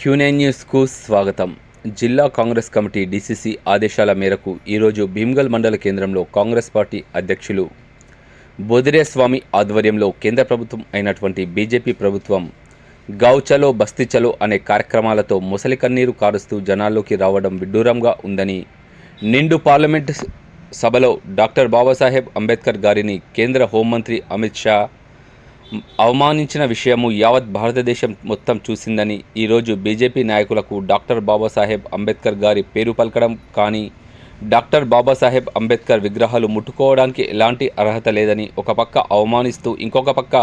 Quinine న్యూస్కు స్వాగతం. జిల్లా కాంగ్రెస్ కమిటీ డీసీసీ ఆదేశాల మేరకు ఈరోజు భీమ్గల్ మండల కేంద్రంలో కాంగ్రెస్ పార్టీ అధ్యక్షులు బోదిరే స్వామి ఆధ్వర్యంలో కేంద్ర ప్రభుత్వం అయినటువంటి బీజేపీ ప్రభుత్వం గౌచలో బస్తిచలో అనే కార్యక్రమాలతో ముసలి కన్నీరు కారుస్తూ జనాల్లోకి రావడం విడ్డూరంగా ఉందని నిండు పార్లమెంట్ సభలో డాక్టర్ బాబాసాహెబ్ అంబేద్కర్ గారిని కేంద్ర హోంమంత్రి అమిత్ షా అవమానించిన విషయము యావత్ భారతదేశం మొత్తం చూసిందని ఈరోజు బీజేపీ నాయకులకు డాక్టర్ బాబాసాహెబ్ అంబేద్కర్ గారి పేరు పలకడం కానీ డాక్టర్ బాబాసాహెబ్ అంబేద్కర్ విగ్రహాలు ముట్టుకోవడానికి ఎలాంటి అర్హత లేదని ఒక పక్క అవమానిస్తూ ఇంకొక పక్క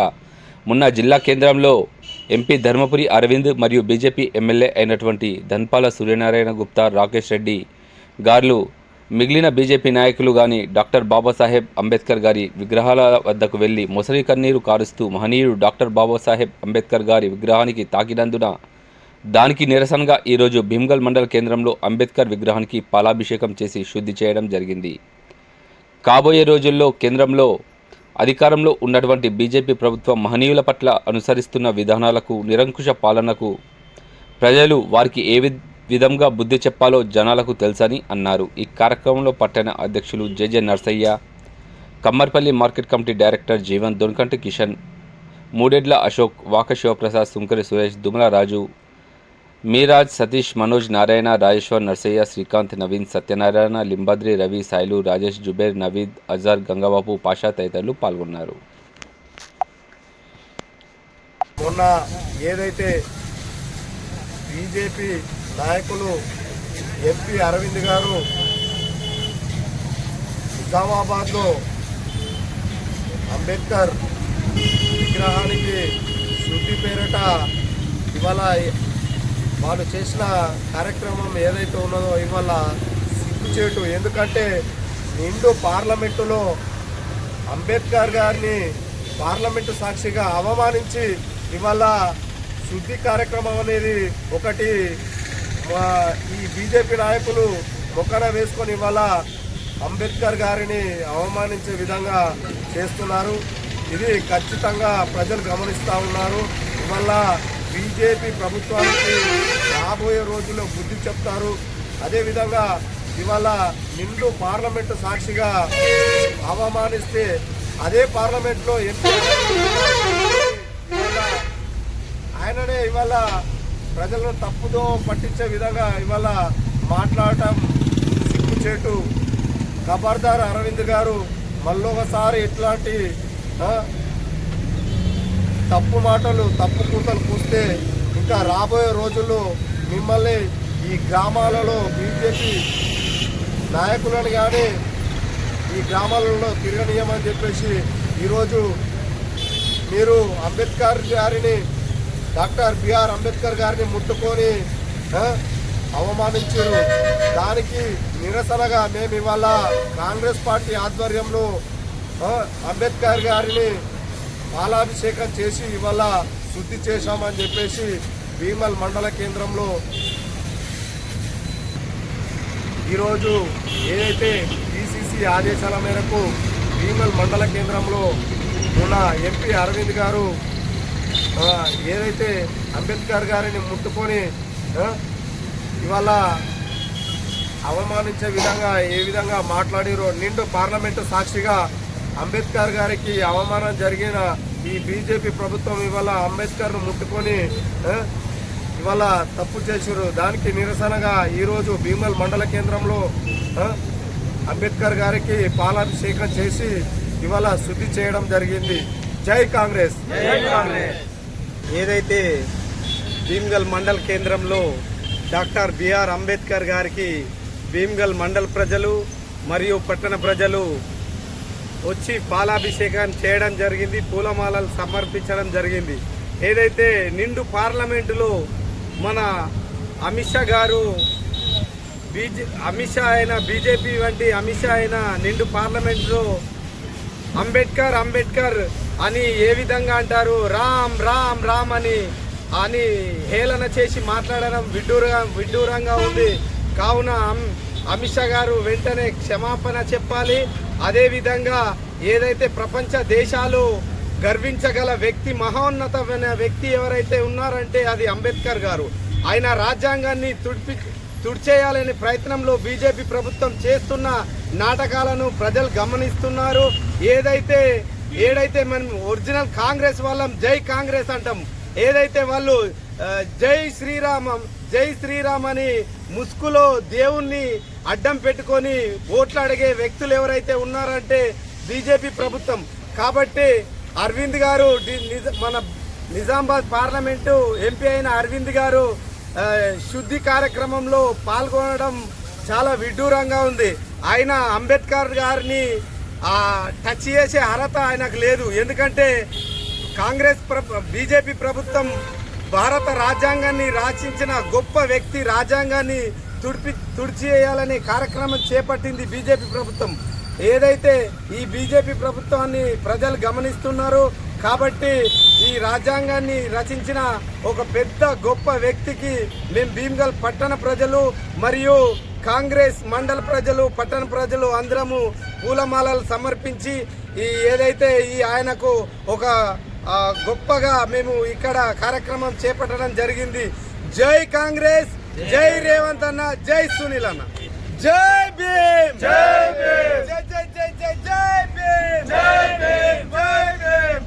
మొన్న జిల్లా కేంద్రంలో ఎంపీ ధర్మపురి అరవింద్ మరియు బీజేపీ ఎమ్మెల్యే అయినటువంటి ధన్పాల సూర్యనారాయణ గుప్తా రాకేష్ రెడ్డి గారు మిగిలిన బీజేపీ నాయకులు కానీ డాక్టర్ బాబాసాహెబ్ అంబేద్కర్ గారి విగ్రహాల వద్దకు వెళ్ళి మొసలి కన్నీరు కారుస్తూ మహనీయుడు డాక్టర్ బాబాసాహెబ్ అంబేద్కర్ గారి విగ్రహానికి తాకినందున దానికి నిరసనగా ఈరోజు భీమ్గల్ మండల కేంద్రంలో అంబేద్కర్ విగ్రహానికి పాలాభిషేకం చేసి శుద్ధి చేయడం జరిగింది. కాబోయే రోజుల్లో కేంద్రంలో అధికారంలో ఉన్నటువంటి బీజేపీ ప్రభుత్వం మహనీయుల పట్ల అనుసరిస్తున్న విధానాలకు నిరంకుశ పాలనకు ప్రజలు వారికి ఏ విధంగా బుద్ధి చెప్పాలో జనాలకు తెలుసని అన్నారు. ఈ కార్యక్రమంలో పట్టణ అధ్యక్షులు J J Narsaiah Kammarpally market committee director Jeevan Donakanti Kishan Mudedla Ashok Vaka Shivaprasad Sunkari Suresh Dumala రాజు మీరాజ్ సతీష్ మనోజ్ నారాయణ రాజేశ్వర్ నర్సయ్య శ్రీకాంత్ నవీన్ సత్యనారాయణ లింబాద్రి రవి సాయిలు రాజేష్ జుబేర్ నవీద్ అజార్ గంగబాబు పాషా తదితరులు పాల్గొన్నారు. మొన్న ఏదైతే బీజేపీ నాయకులు ఎంపీ అరవింద్ గారు నిజామాబాద్లో అంబేద్కర్ విగ్రహానికి శుద్ధి పేరిట ఇవాళ వాళ్ళు చేసిన కార్యక్రమం ఏదైతే ఉన్నదో ఇవాళ సిగ్గుచేటు. ఎందుకంటే నిండు పార్లమెంటులో అంబేద్కర్ గారిని పార్లమెంటు సాక్షిగా అవమానించి ఇవాళ శుద్ధి కార్యక్రమం అనేది ఒకటి ఈ బీజేపీ నాయకులు మొక్కన వేసుకొని ఇవాళ అంబేద్కర్ గారిని అవమానించే విధంగా చేస్తున్నారు. ఇది ఖచ్చితంగా ప్రజలు గమనిస్తూ ఉన్నారు. ఇవాళ బీజేపీ ప్రభుత్వానికి రాబోయే రోజుల్లో బుద్ధి చెప్తారు. అదేవిధంగా ఇవాళ నిండు పార్లమెంటు సాక్షిగా అవమానిస్తే అదే పార్లమెంట్లో ఎంపీ ఇవాళ ఆయననే ఇవాళ ప్రజలను తప్పుదో పట్టించే విధంగా ఇవాళ మాట్లాడటం సిగ్గుచేటు. ఖబర్దార్ అరవింద్ గారు మళ్ళొకసారి ఇట్లాంటి తప్పు మాటలు తప్పు కూతలు కూస్తే ఇంకా రాబోయే రోజుల్లో మిమ్మల్ని ఈ గ్రామాలలో బీజేపీ నాయకులను కానీ ఈ గ్రామాలలో తిరగనీయమని చెప్పేసి ఈరోజు మీరు అంబేద్కర్ గారిని డాక్టర్ బిఆర్ అంబేద్కర్ గారిని ముట్టుకొని అవమానించారు. దానికి నిరసనగా మేము ఇవాళ కాంగ్రెస్ పార్టీ ఆధ్వర్యంలో అంబేద్కర్ గారిని పాలాభిషేకం చేసి ఇవాళ శుద్ధి చేశామని చెప్పేసి భీమల్ మండల కేంద్రంలో ఈరోజు ఏదైతే ఈసీసీ ఆదేశాల మేరకు భీమల్ మండల కేంద్రంలో ఉన్న ఎంపీ అరవింద్ గారు ఏదైతే అంబేద్కర్ గారిని ముట్టుకొని ఇవాళ అవమానించే విధంగా ఏ విధంగా మాట్లాడిరో నిండు పార్లమెంటు సాక్షిగా అంబేద్కర్ గారికి అవమానం జరిగిన ఈ బీజేపీ ప్రభుత్వం ఇవాళ అంబేద్కర్ను ముట్టుకొని ఇవాళ తప్పు చేసారు. దానికి నిరసనగా ఈరోజు భీమల్ మండల కేంద్రంలో అంబేద్కర్ గారికి పాలాభిషేకం చేసి ఇవాళ శుద్ధి చేయడం జరిగింది. జై కాంగ్రెస్. జై కాంగ్రెస్. ఏదైతే భీమ్గల్ మండల్ కేంద్రంలో డాక్టర్ బిఆర్ అంబేద్కర్ గారికి భీమ్గల్ మండల్ ప్రజలు మరియు పట్టణ ప్రజలు వచ్చి పాలాభిషేకం చేయడం జరిగింది పూలమాలలు సమర్పించడం జరిగింది. ఏదైతే నిండు పార్లమెంటులో మన అమిత్ షా గారు బీజే అమిత్ షా అయిన బీజేపీ వంటి అమిత్ షా అయిన నిండు పార్లమెంట్లో అంబేద్కర్ అంబేద్కర్ అని ఏ విధంగా అంటారు? రామ్ రామ్ రామ్ అని అని హేళన చేసి మాట్లాడడం విడ్డూరంగా విడ్డూరంగా ఉంది. కావున అమిత్ షా గారు వెంటనే క్షమాపణ చెప్పాలి. అదేవిధంగా ఏదైతే ప్రపంచ దేశాలు గర్వించగల వ్యక్తి మహోన్నతమైన వ్యక్తి ఎవరైతే ఉన్నారంటే అది అంబేద్కర్ గారు. ఆయన రాజ్యాంగాన్ని తుడిపి తుడిచేయాలనే ప్రయత్నంలో బీజేపీ ప్రభుత్వం చేస్తున్న నాటకాలను ప్రజలు గమనిస్తున్నారు. ఏదైతే ఏదైతే మనం ఒరిజినల్ కాంగ్రెస్ వాళ్ళం జై కాంగ్రెస్ అంటాం. ఏదైతే వాళ్ళు జై శ్రీరామం జై శ్రీరామ్ అని ముసుగులో దేవుణ్ణి అడ్డం పెట్టుకొని ఓట్లు అడిగే వ్యక్తులు ఎవరైతే ఉన్నారంటే బీజేపీ ప్రభుత్వం. కాబట్టి అరవింద్ గారు డి- మన నిజామాబాద్ పార్లమెంటు ఎంపీ అయిన అరవింద్ గారు శుద్ధి కార్యక్రమంలో పాల్గొనడం చాలా విడ్డూరంగా ఉంది. ఆయన అంబేద్కర్ గారిని టచ్ చేసే అర్హత ఆయనకు లేదు. ఎందుకంటే కాంగ్రెస్ ప్ర బీజేపీ ప్రభుత్వం భారత రాజ్యాంగాన్ని రాచించిన గొప్ప వ్యక్తి రాజ్యాంగాన్ని తుడిపి తుడిచివేయాలనే కార్యక్రమం చేపట్టింది బీజేపీ ప్రభుత్వం. ఏదైతే ఈ బీజేపీ ప్రభుత్వాన్ని ప్రజలు గమనిస్తున్నారు కాబట్టి ఈ రాజ్యాంగాన్ని రచించిన ఒక పెద్ద గొప్ప వ్యక్తికి మేము భీమ్గల్ పట్టణ ప్రజలు మరియు కాంగ్రెస్ మండల ప్రజలు పట్టణ ప్రజలు అందరము పూలమాలలు సమర్పించి ఈ ఏదైతే ఈ ఆయనకు ఒక గొప్పగా మేము ఇక్కడ కార్యక్రమం చేపట్టడం జరిగింది. జై కాంగ్రెస్ జై రేవంత్ అన్న జై సునీల్ అన్న. జై భీమ్! జై భీమ్! జై జై జై జై జై భీమ్! జై భీమ్! జై భీమ్!